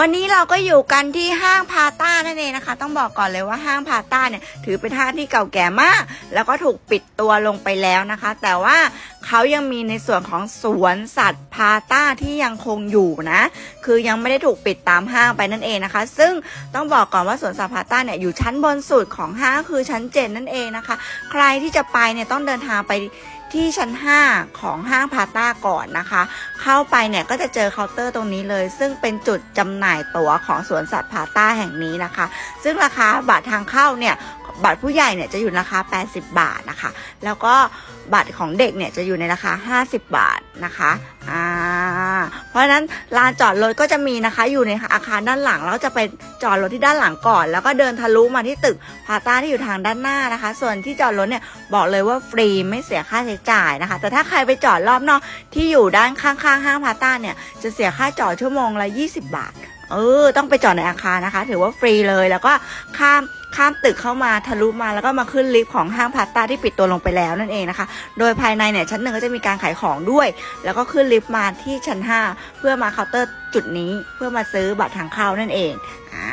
วันนี้เราก็อยู่กันที่ห้างพาต้านั่นเองนะคะ ต้องบอกก่อนเลยว่าห้างพาต้าเนี่ย ถือเป็นห้างที่เก่าแก่มาก แล้วก็ถูกปิดตัวลงไปแล้วนะคะ แต่ว่าเขายังมีในส่วนของสวนสัตว์พาต้าที่ยังคงอยู่นะ คือยังไม่ได้ถูกปิดตามห้างไปนั่นเองนะคะ ซึ่งต้องบอกก่อนว่าสวนสัตว์พาต้าเนี่ยอยู่ชั้นบนสุดของห้างคือชั้นเจ็ดนั่นเองนะคะ ใครที่จะไปเนี่ยต้องเดินทางไปที่ชั้น 5 ของห้างพาต้าก่อนนะคะ เข้าไปเนี่ยก็จะเจอเคาน์เตอร์ตรงนี้เลย ซึ่งเป็นจุดจำหน่ายตั๋วของสวนสัตว์พาต้าแห่งนี้นะคะ ซึ่งราคาบัตรทางเข้าเนี่ย บัตรผู้ใหญ่เนี่ยจะอยู่ราคา 80 บาทนะคะ แล้วก็บัตรของเด็กเนี่ยจะอยู่ในราคา 50 บาทนะคะอ่าเพราะฉะนั้นลานจอดรถก็จะมีนะคะ อยู่ในอาคารด้านหลังแล้วจะไปจอดรถที่ด้านหลังก่อน แล้วก็เดินทะลุมาที่ตึกพาต้าที่อยู่ทางด้านหน้านะคะ ส่วนที่จอดรถเนี่ยบอกเลยว่าฟรีไม่เสียค่าใช้จ่ายนะคะ แต่ถ้าใครไปจอดรอบนอกที่อยู่ด้านข้างๆห้างพาต้าเนี่ยจะเสียค่าจอดชั่วโมงละ 20 บาทเออต้องไปจอดในอาคารนะคะ ถือว่าฟรีเลยแล้วก็ข้าม ข้ามตึกเข้ามาทะลุมาแล้วก็มาขึ้นลิฟต์ของห้างพาสต้าที่ปิดตัวลงไปแล้วนั่นเองนะคะ โดยภายในเนี่ยชั้นหนึ่งก็จะมีการขายของด้วย แล้วก็ขึ้นลิฟต์มาที่ชั้น 5 เพื่อมาเคาน์เตอร์จุดนี้เพื่อมาซื้อบัตรทางเข้านั่นเองอ่า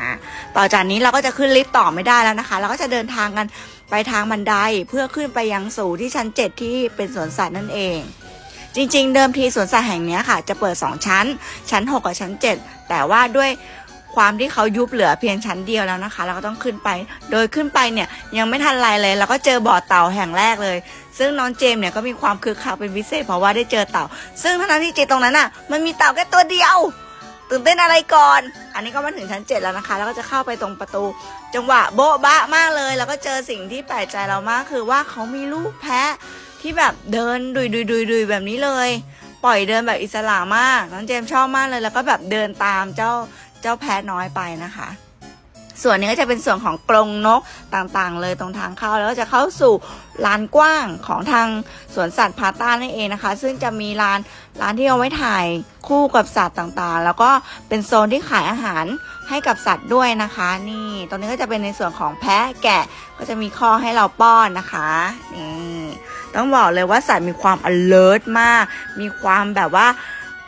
ต่อจากนี้เราก็จะขึ้นลิฟต์ต่อไม่ได้แล้วนะคะ เราก็จะเดินทางกันไปทางบันไดเพื่อขึ้นไปยังสู่ที่ชั้น 7 ที่เป็นสวนสัตว์นั่นเอง จริง ๆ เดิมทีสวนสัตว์แห่งนี้ค่ะ จะเปิด 2 ชั้น ชั้น 6 กับชั้น 7 แต่ว่าด้วย ความที่เขายุบเหลือเพียงชั้นเดียวแล้วนะคะ เราก็ต้องขึ้นไป โดยขึ้นไปเนี่ยยังไม่ทันไรเลยเราก็เจอบ่อเต่าแห่งแรกเลย ซึ่งน้องเจมเนี่ยก็มีความคึกคักเป็นพิเศษเพราะว่าได้เจอเต่า ซึ่งทั้งที่เจตรงนั้นอะมันมีเต่าแค่ตัวเดียวตื่นเต้นอะไรก่อน อันนี้ก็มาถึงชั้น 7 แล้วนะคะ แล้วก็จะเข้าไปตรงประตู จังหวะโบ๊ะบะมากเลย แล้วก็เจอสิ่งที่แปลกใจเรามากคือว่าเขามีลูกแพะที่แบบเดินดุยดุยดุยดุยแบบนี้เลย ปล่อยเดินแบบอิสระมาก น้องเจมชอบมากเลย แล้วก็แบบเดินตามเจ้า เจ้าแพะน้อยไปนะคะ ส่วนนี้ก็จะเป็นส่วนของกรงนกต่างๆ เลยตรงทางเข้าแล้วก็จะเข้าสู่ลานกว้างของทางสวนสัตว์พาต้านั่นเองนะคะ ซึ่งจะมีลานร้านที่เอาไว้ถ่ายคู่กับสัตว์ต่างๆ แล้วก็เป็นโซนที่ขายอาหารให้กับสัตว์ด้วยนะคะ นี่ตรงนี้ก็จะเป็นในส่วนของแพะแกะก็จะมีข้อให้เราป้อนนะคะนี่ต้องบอกเลยว่าสัตว์มีความ alert มาก มีความแบบว่า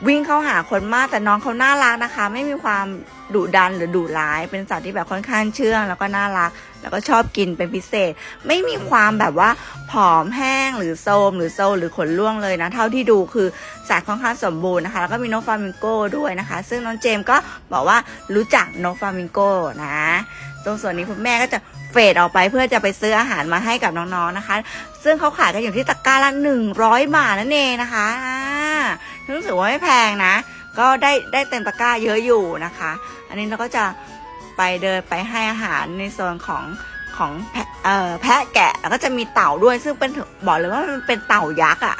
วิ่งเข้าหาคนมากแต่น้องเขาน่ารักนะคะ ไม่มีความดุดันหรือดุร้าย เป็นสัตว์ที่แบบค่อนข้างเชื่อง แล้วก็น่ารัก แล้วก็ชอบกินเป็นพิเศษ ไม่มีความแบบว่าผอมแห้งหรือโซม หรือโซหรือขนร่วงเลยนะ เท่าที่ดูคือสัตว์ค่อนข้างสมบูรณ์นะคะ แล้วก็มีนกฟามิงโก้ด้วยนะคะ ซึ่งน้องเจมส์ก็บอกว่ารู้จักนกฟามิงโก้นะ ตรงส่วนนี้คุณแม่ก็จะเฟดออกไปเพื่อจะไปซื้ออาหารมาให้กับน้องๆนะคะ ซึ่งเขาขายกันอยู่ที่ตะกร้าละ100 บาทนั่นเองนะคะ รู้สึกว่าไม่แพงนะ ก็ได้ได้เต็มตะกร้าเยอะอยู่นะคะ อันนี้เราก็จะไปเดินไปให้อาหารในโซนของของแพะแพะแกะแล้วก็จะมีเต่าด้วยซึ่งเป็นบอกเลยว่ามันเป็นเต่ายักษ์อะ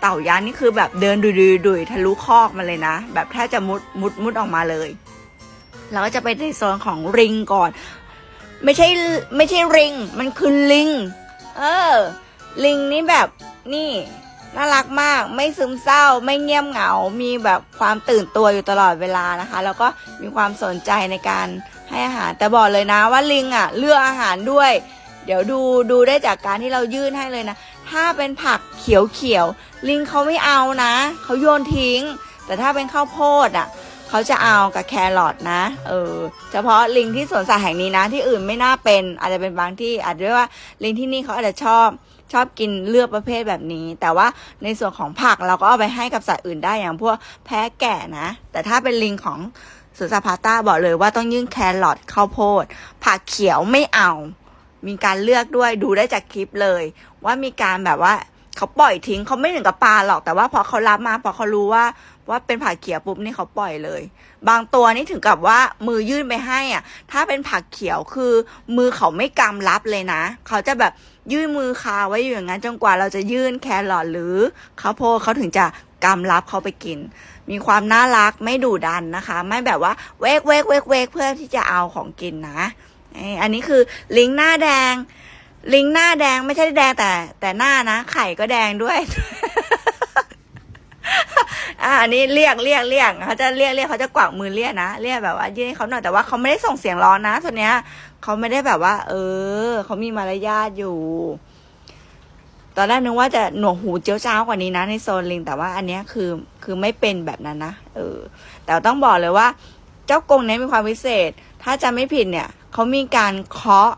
เต่ายักษ์นี่คือแบบเดินดุยดุยดุยทะลุคอกมาเลยนะ แบบแทบจะมุดมุดมุดออกมาเลยเราก็จะไปในโซนของริงก่อน ไม่ใช่ไม่ใช่ริง มันคือลิง เออ ลิงนี่แบบนี่ น่ารักมาก ไม่ซึมเศร้า ไม่เงียบเหงา มีแบบความตื่นตัวอยู่ตลอดเวลานะคะ แล้วก็มีความสนใจในการให้อาหาร แต่บอกเลยนะว่าลิงอะ เลือกอาหารด้วย เดี๋ยวดูดูได้จากการที่เรายื่นให้เลยนะ ถ้าเป็นผักเขียวเขียวๆลิงเขาไม่เอานะ เขาโยนทิ้ง แต่ถ้าเป็นข้าวโพดอะเขาจะเอากับแครอทนะ เออ เฉพาะลิงที่สวนสัตว์แห่งนี้นะ ที่อื่นไม่น่าเป็น อาจจะเป็นบางที่ อาจจะด้วยว่าลิงที่นี่เขาอาจจะชอบ ชอบกินเลือกประเภทแบบนี้ แต่ว่าในส่วนของผักเราก็เอาไปให้กับสัตว์อื่นได้อย่างพวกแพะแกะนะ แต่ถ้าเป็นลิงของสวนสัตว์พาต้าบอกเลยว่าต้องยื่นแครอทข้าวโพด ผักเขียวไม่เอา มีการเลือกด้วยดูได้จากคลิปเลย ว่ามีการแบบว่าเขาปล่อยทิ้งเขาไม่ถึงกับปลาหรอกแต่ว่าพอเขารับมาพอเขารู้ว่า ว่าเป็นผักเขียวปุ๊บนี่เขาปล่อยเลย บางตัวนี่ถึงกับว่ามือยื่นไปให้อะ ถ้าเป็นผักเขียวคือ มือเขาไม่กำรับเลยนะ เขาจะแบบยื่นมือคาไว้อยู่อย่างนั้นจนกว่าเราจะยื่นแครอทหรือข้าวโพดเขาถึงจะกำรับเขาไปกิน มีความน่ารักไม่ดุดันนะคะ ไม่แบบว่าเวกเวกเวกเวกเพื่อที่จะเอาของกินนะเอ้ยอันนี้คือลิงหน้าแดง ลิงหน้าแดงไม่ใช่แดงแต่แต่หน้านะ ไข่ก็แดงด้วย อ่าอันนี้เรียกเรียกเรียกเขาจะเรียกเรียกเขาจะกวักมือเรียกนะเรียกแบบว่ายื่นให้เขาหน่อยแต่ว่าเขาไม่ได้ส่งเสียงร้อนนะตัวเนี้ยเขาไม่ได้แบบว่า เออเขามีมารยาทอยู่ ตอนแรกนึกว่าจะหนวกหูเจียวจ้ากว่านี้นะ ในโซนลิง แต่ว่าอันเนี้ยคือคือไม่เป็นแบบนั้นนะเออ แต่ต้องบอกเลยว่า เจ้ากงเนี้ยมีความพิเศษ ถ้าจะไม่ผิดเนี่ยเขามีการเคาะ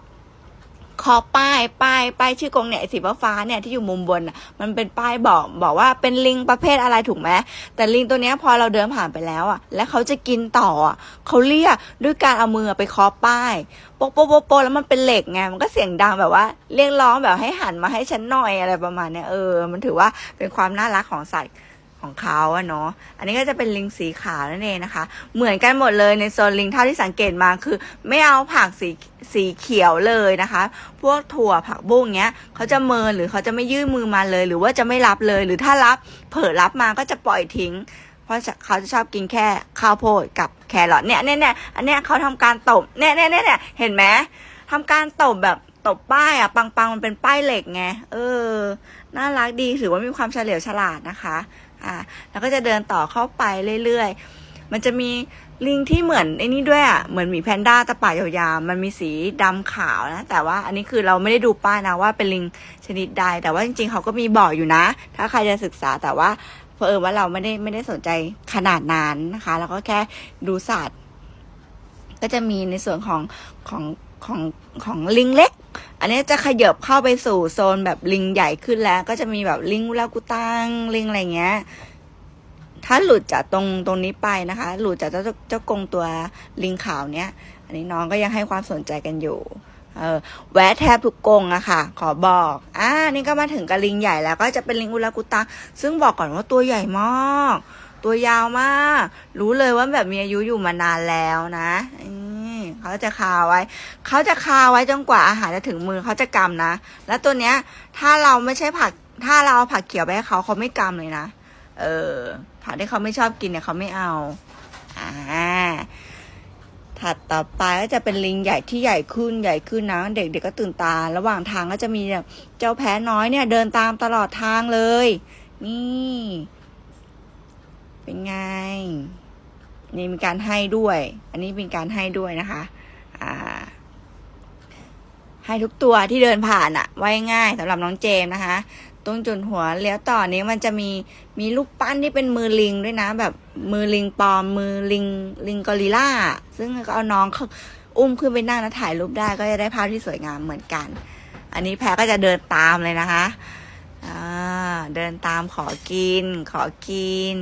คาะป้ายป้ายป้ายชื่อกงเนี่ยสีฟ้าเนี่ยที่อยู่มุมบนอะมันเป็นป้ายบอกบอกว่าเป็นลิงประเภทอะไรถูกไหมแต่ลิงตัวเนี้ยพอเราเดินผ่านไปแล้วอะ แล้วเขาจะกินต่ออะเขาเรียกด้วยการเอามือไปเคาะป้ายโปะโปะโปะโปะแล้วมันเป็นเหล็กไงมันก็เสียงดังแบบว่า เรียกร้องแบบให้หันมาให้ฉันหน่อยอะไรประมาณเนี้ยเออ มันถือว่าเป็นความน่ารักของสัตว์ ของเขาอะเนาะ อันนี้ก็จะเป็นลิงสีขาวนั่นเองนะคะ เหมือนกันหมดเลยในโซนลิงเท่าที่สังเกตมาคือ ไม่เอาผักสีสีเขียวเลยนะคะ พวกถั่วผักบุ้งเงี้ยเขาจะเมินหรือเขาจะไม่ยื่นมือมาเลย หรือว่าจะไม่รับเลย หรือถ้ารับเผลอรับมาก็จะปล่อยทิ้ง เพราะเขาจะชอบกินแค่ข้าวโพดกับแครอทเนี่ยเนี่ยเนี่ยอันเนี้ยเขาทำการตบเนี่ยเนี่ยเนี่ยเนี่ยเห็นไหมทำการตบแบบตบป้ายอะปังปังๆมันเป็นป้ายเหล็กไงเออน่ารักดีถือว่ามีความเฉลียวฉลาดนะคะ อ่าแล้วก็จะเดินต่อเข้าไปเรื่อยๆ มันจะมีลิงที่เหมือนไอ้นี่ด้วยอะเหมือนหมีแพนด้าตะป่ายยาวๆมันมีสีดำขาวนะ แต่ว่าอันนี้คือเราไม่ได้ดูป้ายนะว่าเป็นลิงชนิดใด แต่ว่าจริงๆเขาก็มีบอกอยู่นะ ถ้าใครจะศึกษาแต่ว่าเพอเออว่าเราไม่ได้ไม่ได้สนใจขนาดนั้นนะคะ แล้วก็แค่ดูสัตว์ก็จะมีในส่วนของของ ของของลิงเล็ก อันนี้จะขยับเข้าไปสู่โซนแบบลิงใหญ่ขึ้นแล้ว ก็จะมีแบบลิงอุลากุตังลิงอะไรเงี้ย ถ้าหลุดจากตรงตรงนี้ไปนะคะ หลุดจากเจ้าเจ้ากงตัวลิงขาวเนี้ย อันนี้น้องก็ยังให้ความสนใจกันอยู่เออแวะแทบทุกกงอะค่ะ ขอบอกอ่านี่ก็มาถึงกับลิงใหญ่แล้วก็จะเป็นลิงอุลากุตังซึ่งบอกก่อนว่าตัวใหญ่มาก ตัวยาวมาก รู้เลยว่าแบบมีอายุอยู่มานานแล้วนะนี่ เขาจะคาไว้ เขาจะคาไว้จนกว่าอาหารจะถึงมือเขาจะกำนะ แล้วตัวเนี้ย ถ้าเราไม่ใช่ผัก ถ้าเราเอาผักเขียวไปให้เขาเขาไม่กำเลยนะ เออ ผักที่เขาไม่ชอบกินเนี่ยเขาไม่เอา อ่า ถัดต่อไปก็จะเป็นลิงใหญ่ที่ใหญ่ขึ้นใหญ่ขึ้นนะ เด็กๆก็ตื่นตา ระหว่างทางก็จะมีเจ้าแพ้น้อยเนี่ย เดินตามตลอดทางเลย นี่ เป็นไง นี่มีการให้ด้วย อันนี้เป็นการให้ด้วยนะคะอ่าให้ทุกตัวที่เดินผ่านอะไว้ง่ายสำหรับน้องเจมส์นะคะ ตรงจุดหัวเลี้ยวต่อนี้มันจะมีมีลูกปั้นที่เป็นมือลิงด้วยนะ แบบมือลิงปลอม มือลิงลิงกอริล่า ซึ่งก็เอาน้องเขาอุ้มขึ้นไปนั่งแล้วถ่ายรูปได้ก็จะได้ภาพที่สวยงามเหมือนกัน อันนี้แพรก็จะเดินตามเลยนะคะเดินตามขอกิน ขอกิน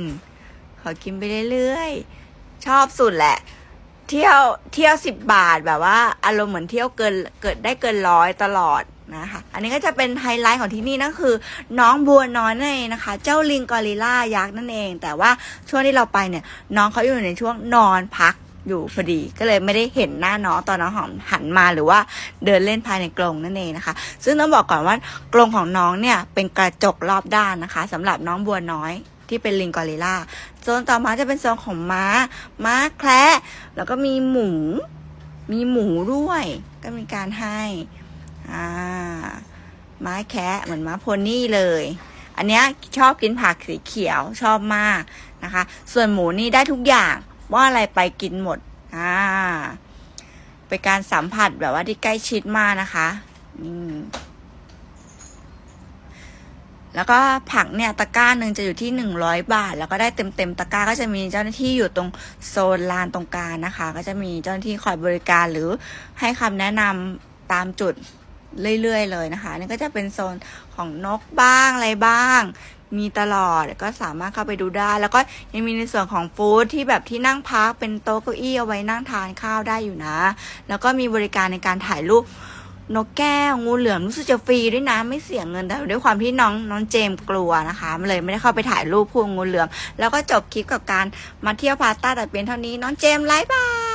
ขอกินไปเรื่อยๆ ชอบสุดแหละ เที่ยวเที่ยวสิบบาทแบบว่า อารมณ์เหมือนเที่ยวเกินเกิดได้เกินร้อยตลอดนะคะ อันนี้ก็จะเป็นไฮไลท์ของที่นี่นั่นคือ น้องบัวน้อยนั่นเองนะคะ เจ้าลิงกอริล่ายักษ์นั่นเอง แต่ว่าช่วงที่เราไปเนี่ย น้องเขาอยู่ในช่วงนอนพักอยู่พอดีก็เลยไม่ได้เห็นหน้าน้องตอนน้องหอมหันมาหรือว่าเดินเล่นภายในกรงนั่นเองนะคะ ซึ่งต้องบอกก่อนว่ากรงของน้องเนี่ยเป็นกระจกรอบด้านนะคะสำหรับน้องบัวน้อยที่เป็นลิงกอริล่า ซนต่อมาจะเป็นโซนของม้า ม้าแคระแล้วก็มีหมู มีหมูด้วย ก็มีการให้อ่าม้าแคะเหมือนม้าโพนี่เลย อันเนี้ยชอบกินผักสีเขียวชอบมากนะคะ ส่วนหมูนี่ได้ทุกอย่างว่าอะไรไปกินหมดอ่าเป็นการสัมผัสแบบว่าที่ใกล้ชิดมากนะคะอืม แล้วก็ผักเนี่ยตะกร้าหนึ่งจะอยู่ที่หนึ่งร้อยบาท แล้วก็ได้เต็มเต็มๆตะกร้าก็จะมีเจ้าหน้าที่อยู่ตรงโซนลานตรงกลางนะคะ ก็จะมีเจ้าหน้าที่คอยบริการหรือให้คำแนะนำตามจุดเรื่อยๆเลยนะคะนี่ก็จะเป็นโซนของนกบ้างอะไรบ้าง มีตลอดก็สามารถเข้าไปดูได้ แล้วก็ยังมีในส่วนของฟู้ดที่แบบที่นั่งพักเป็นโต๊ะเก้าอี้เอาไว้นั่งทานข้าวได้อยู่นะ แล้วก็มีบริการในการถ่ายรูป นกแก้วงูเหลือมรู้สึกจะฟรีด้วยนะไม่เสียเงินแต่ด้วยความที่น้องน้องเจมกลัวนะคะมันเลยไม่ได้เข้าไปถ่ายรูปพวกงูเหลือม แล้วก็จบคลิปกับการมาเที่ยวพาต้าแต่เพียงเท่านี้น้องเจมไลฟ์บาย